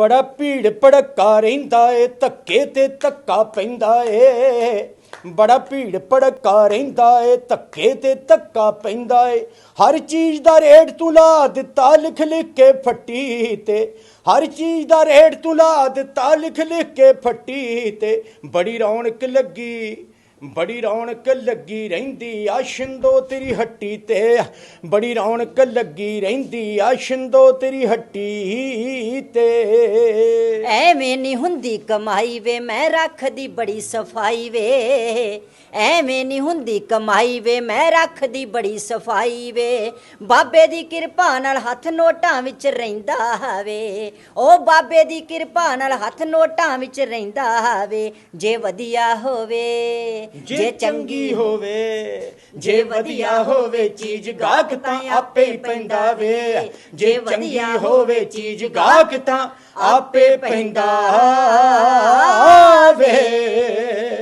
ਬੜਾ ਭੀੜ ਭੜਕਾ ਰਹਿੰਦਾ ਏ, ਧੱਕੇ ਤੇ ਧੱਕਾ ਪੈਂਦਾ ਏ। ਬੜਾ ਭੀੜ ਭੜਕਾ ਰਹਿੰਦਾ ਏ, ਧੱਕੇ ਤੇ ਧੱਕਾ ਪੈਂਦਾ ਏ। ਹਰ ਚੀਜ਼ ਦਾ ਰੇਟ ਤੂੰ ਲਾ ਦਿੱਤਾ, ਲਿਖ ਲਿਖ ਕੇ ਫੱਟੀ ਤੇ। ਹਰ ਚੀਜ਼ ਦਾ ਰੇਟ ਤੂੰ ਲਾ ਦਿੱਤਾ, ਲਿਖ ਲਿਖ ਕੇ ਫੱਟੀ ਤੇ। ਬੜੀ ਰੌਣਕ ਲੱਗੀ ਬੜੀ ਰੌਣਕ ਲੱਗੀ ਰਹਿੰਦੀ ਆ ਸ਼ਿੰਦੋ ਤੇਰੀ ਹੱਟੀ ਤੇ। ਬੜੀ ਰੌਣਕ ਲੱਗੀ ਰਹਿੰਦੀ ਆ ਸ਼ਿੰਦੋ ਤੇਰੀ ਹੱਟੀ ਤੇ। ਐਵੇਂ ਨਹੀਂ ਹੁੰਦੀ ਕਮਾਈ ਵੇ, ਮੈਂ ਰੱਖਦੀ ਬੜੀ ਸਫ਼ਾਈ ਵੇ। ਐਵੇਂ ਨਹੀਂ ਹੁੰਦੀ ਕਮਾਈ ਵੇ, ਮੈਂ ਰੱਖਦੀ ਬੜੀ ਸਫ਼ਾਈ ਵੇ। ਬਾਬੇ ਦੀ ਕਿਰਪਾ ਨਾਲ ਹੱਥ ਨੋਟਾਂ ਵਿੱਚ ਰਹਿੰਦਾ ਵੇ। ਉਹ ਬਾਬੇ ਦੀ ਕਿਰਪਾ ਨਾਲ ਹੱਥ ਨੋਟਾਂ ਵਿੱਚ ਰਹਿੰਦਾ ਵੇ, ਜੇ ਵਧੀਆ ਹੋਵੇ। ਜੇ ਚੰਗੀ ਹੋਵੇ ਜੇ ਵਧੀਆ ਹੋਵੇ ਚੀਜ਼ ਗਾਹਕ ਤਾਂ ਆਪੇ ਹੀ ਪੈਂਦਾ ਵੇ। ਜੇ ਚੰਗੀ ਹੋਵੇ ਚੀਜ਼ ਗਾਹਕ ਤਾਂ ਆਪੇ ਪੈਂਦਾ।